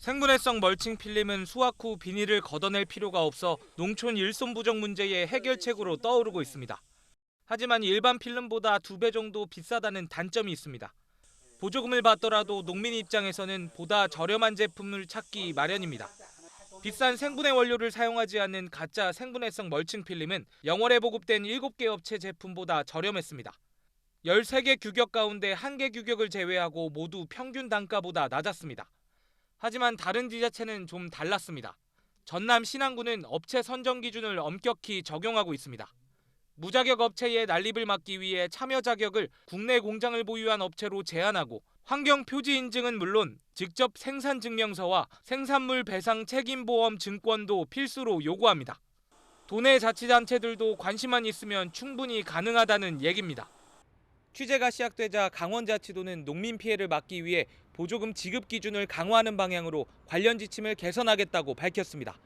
생분해성 멀칭 필름은 수확 후 비닐을 걷어낼 필요가 없어 농촌 일손 부족 문제의 해결책으로 떠오르고 있습니다. 하지만 일반 필름보다 두 배 정도 비싸다는 단점이 있습니다. 보조금을 받더라도 농민 입장에서는 보다 저렴한 제품을 찾기 마련입니다. 비싼 생분해 원료를 사용하지 않는 가짜 생분해성 멀칭 필름은 영월에 보급된 7개 업체 제품보다 저렴했습니다. 13개 규격 가운데 1개 규격을 제외하고 모두 평균 단가보다 낮았습니다. 하지만 다른 지자체는 좀 달랐습니다. 전남 신안군은 업체 선정 기준을 엄격히 적용하고 있습니다. 무자격 업체의 난립을 막기 위해 참여 자격을 국내 공장을 보유한 업체로 제한하고 환경 표지 인증은 물론 직접 생산 증명서와 생산물 배상 책임 보험 증권도 필수로 요구합니다. 도내 자치단체들도 관심만 있으면 충분히 가능하다는 얘기입니다. 취재가 시작되자 강원자치도는 농민 피해를 막기 위해 보조금 지급 기준을 강화하는 방향으로 관련 지침을 개선하겠다고 밝혔습니다.